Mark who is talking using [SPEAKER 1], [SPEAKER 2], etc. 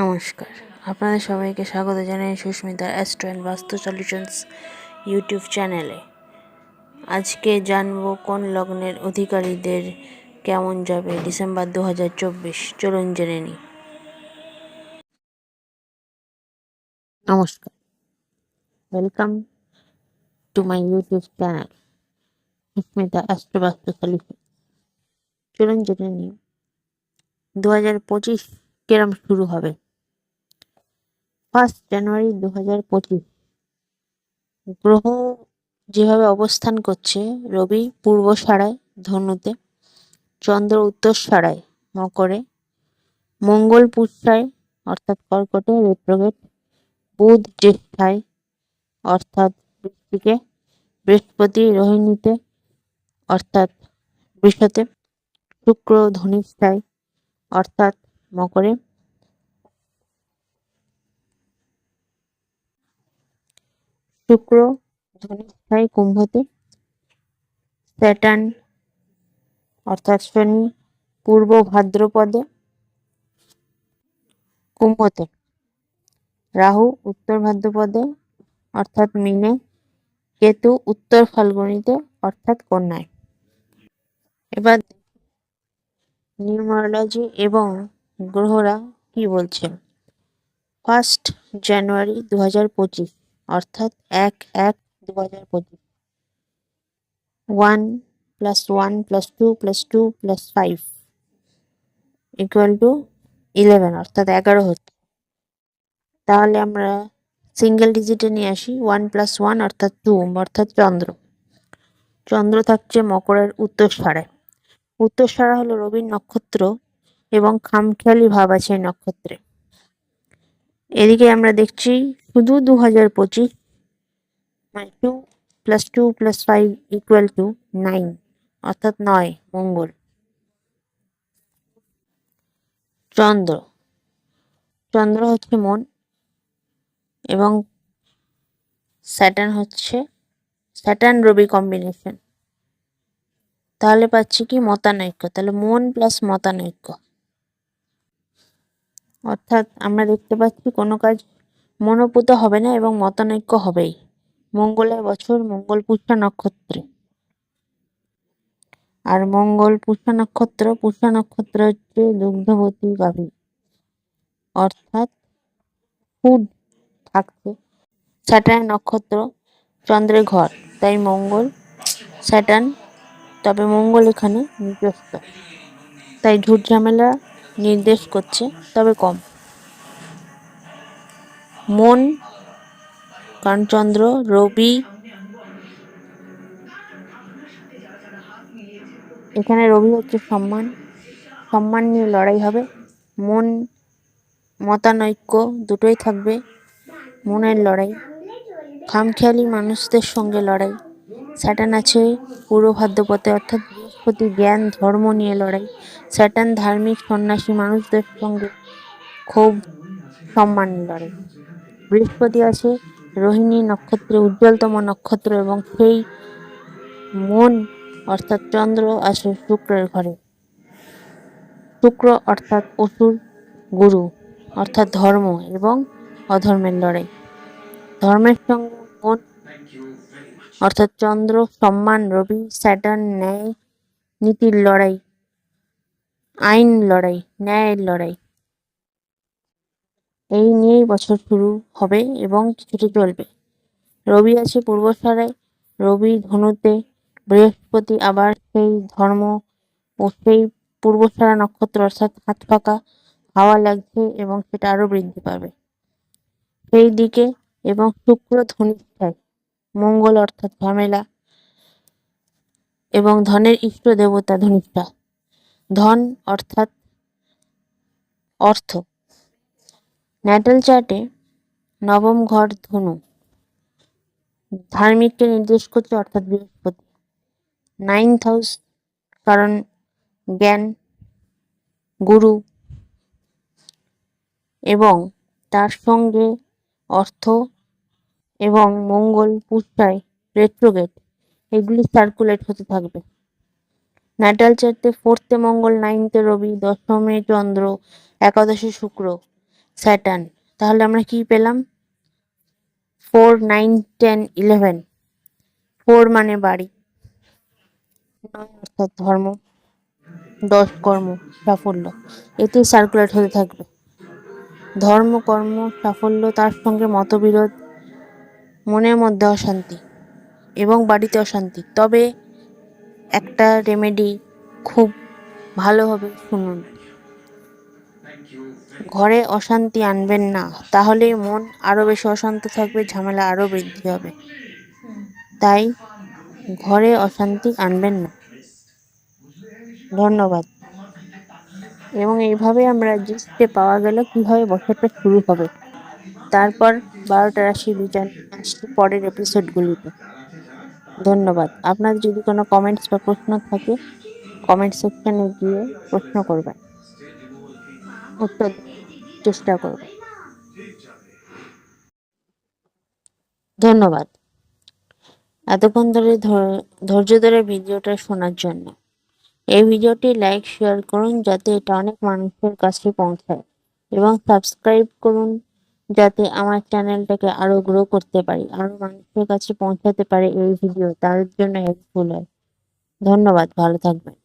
[SPEAKER 1] নমস্কার। আপনাদের সবাইকে স্বাগত জানাই Sushmita astro and Vastu solutions YouTube চ্যানেলে। আজকে জানব কোন লগ্নের অধিকারীদের কেমন যাবে ডিসেম্বর দু হাজার চব্বিশ। চলুন জেনে নিই। নমস্কার। Welcome to my YouTube channel Sushmita astro Vastu solution চলুন জেনে নিই। দু হাজার পঁচিশ কিরম শুরু হবে। ফার্স্ট জানুয়ারি দু হাজার পঁচিশ। গ্রহ যেভাবে অবস্থান করছে, রবি পূর্ব সারায় ধনুতে, চন্দ্র উত্তর সারায় মকরে, মঙ্গল পুষ্যায় অর্থাৎ কর্কটে রেট্রোগেট বুধ জ্যেষ্ঠায় অর্থাৎ বৃষ্টিকে, বৃহস্পতি রোহিণীতে অর্থাৎ বৃষতে, শুক্র ধনিষ্ঠায় অর্থাৎ মকরে শুক্র ধনিষ্ঠায় কুম্ভতে। স্যাটার্ন, অর্থাৎ শনি, পূর্ব ভাদ্রপদে। কুম্ভতে। রাহু, উত্তর ভাদ্রপদে, অর্থাৎ মিনে। কেতু, উত্তর ফাল্গুনিতে, অর্থাৎ কন্যায়। এবার নিউমারোলজি এবং গ্রহরা কি বলছে? ফার্স্ট জানুয়ারি দু হাজার পঁচিশ, অর্থাৎ এক এক দু হাজার পঁচিশ। One plus one plus two plus two plus five equal to eleven অর্থাৎ এগারো হচ্ছে। তাহলে আমরা সিঙ্গেল ডিজিটে নিয়ে আসি ওয়ান প্লাস ওয়ান অর্থাৎ টু অর্থাৎ চন্দ্র। চন্দ্র থাকছে মকরের উত্তর সারায় উত্তর সারা হলো রবির নক্ষত্র এবং খামখেয়ালি ভাব আছে নক্ষত্রে। এদিকে আমরা দেখছি শুধু দু হাজার পঁচিশ মানে two plus two plus five equal to nine অর্থাৎ নয়, মঙ্গল। চন্দ্র। চন্দ্র হচ্ছে মন এবং স্যাটার্ন হচ্ছে স্যাটার্ন রবি কম্বিনেশন তাহলে পাচ্ছি কি মতানৈক্য, তাহলে মন প্লাস মতানৈক্য। অর্থাৎ আমরা দেখতে পাচ্ছি কোনো কাজ মনোপুত হবে না এবং মতানৈক্য হবেই। মঙ্গলের বছর মঙ্গল পুষ্পা নক্ষত্রে। আর মঙ্গল পুষ্পা নক্ষত্র পুষ্পা নক্ষত্র হচ্ছে দুগ্ধবতী গাভী। অর্থাৎ ফুড থাকছে স্যাটার্ন নক্ষত্র চন্দ্রের ঘর। তাই মঙ্গল স্যাটার্ন, তবে মঙ্গল এখানে নিজস্ব। তাই ঝুট ঝামেলা নির্দেশ করছে, তবে কম। মন কারণ চন্দ্র রবি, এখানে রবি হচ্ছে সম্মান। সম্মান নিয়ে লড়াই হবে। মন, মতানৈক্য দুটোই থাকবে মনের লড়াই। খামখেয়ালি মানুষদের সঙ্গে লড়াই। স্যাটার্ন আছে পূর্ব ভাদ্রপথে অর্থাৎ বৃহস্পতি জ্ঞান, ধর্ম নিয়ে লড়াই। স্যাটার্ন, ধার্মিক, সন্ন্যাসী মানুষদের সঙ্গে খুব সম্মান লড়াই। বৃহস্পতি আছে রোহিণী নক্ষত্রে, উজ্জ্বলতম নক্ষত্র এবং সেই মন, অর্থাৎ চন্দ্র, আসে শুক্রের ঘরে। শুক্র অর্থাৎ অসুর, গুরু, অর্থাৎ ধর্ম এবং অধর্মের লড়াই। ধর্মের সঙ্গে মন, অর্থাৎ চন্দ্র, সম্মান, রবি, স্যাটার্ন, ন্যায় নীতির লড়াই, আইন লড়াই, ন্যায়ের লড়াই। এই নিয়েই বছর শুরু হবে এবং কিছুটা চলবে। রবি আছে পূর্বসারায় রবি ধনুতে, বৃহস্পতি আবার সেই ধর্ম ও সেই পূর্বসারা নক্ষত্র অর্থাৎ হাত ফাঁকা, হাওয়া লাগছে এবং সেটা আরও বৃদ্ধি পাবে। সেই দিকে এবং শুক্র ধনিষ্ঠায় মঙ্গল অর্থাৎ ঝামেলা এবং ধনের ইষ্ট দেবতা ধনিষ্ঠা ধন অর্থাৎ অর্থ। ন্যাটাল চার্টে নবম ঘর ধনু। ধার্মিককে নির্দেশ করছে অর্থাৎ বৃহস্পতি। নাইন্থ হাউস কারণ জ্ঞান, গুরু, এবং তার সঙ্গে অর্থ এবং মঙ্গল পুষ্টায় রেট্রোগেট এগুলি সার্কুলেট হতে থাকবে। ন্যাটাল চার্টে ফোর্থে মঙ্গল নাইনথে রবি, দশমে চন্দ্র, একাদশে শুক্র, স্যাটার্ন। তাহলে আমরা কি পেলাম? Four nine ten eleven four মানে বাড়ি। অর্থাৎ ধর্ম। দশ কর্ম, সাফল্য। এতে সার্কুলেট হতে থাকবে। ধর্ম, কর্ম, সাফল্য, তার সঙ্গে মতবিরোধ, মনের মধ্যে অশান্তি। এবং বাড়িতে অশান্তি। তবে একটা রেমেডি খুব ভালো হবে শুনুন। ঘরে অশান্তি আনবেন না, তাহলে মন আরও বেশি অশান্ত থাকবে, ঝামেলা আরও বৃদ্ধি হবে। তাই ঘরে অশান্তি আনবেন না। ধন্যবাদ। এবং এইভাবে আমরা জিততে পাওয়া গেল, কীভাবে বছরটা শুরু হবে? তারপর বারোটা রাশি বিচার আসছি পরের এপিসোডগুলিতে ধন্যবাদ। আপনার যদি কোনো কমেন্টস বা প্রশ্ন থাকে কমেন্ট সেকশনে গিয়ে প্রশ্ন করবেন। উত্তর চেষ্টা করব ধন্যবাদ। এতক্ষণ ধর- ধৈর্য ধরে ভিডিওটা শোনার জন্য। এই ভিডিওটি লাইক শেয়ার করুন যাতে এটা অনেক মানুষের কাছে পৌঁছায়। এবং সাবস্ক্রাইব করুন। যাতে আমার চ্যানেলটাকে আরও গ্রো করতে পারি, আরও মানুষের কাছে পৌঁছাতে পারে এই ভিডিও তার জন্য হেল্পফুল হয়। ধন্যবাদ, ভালো থাকবেন।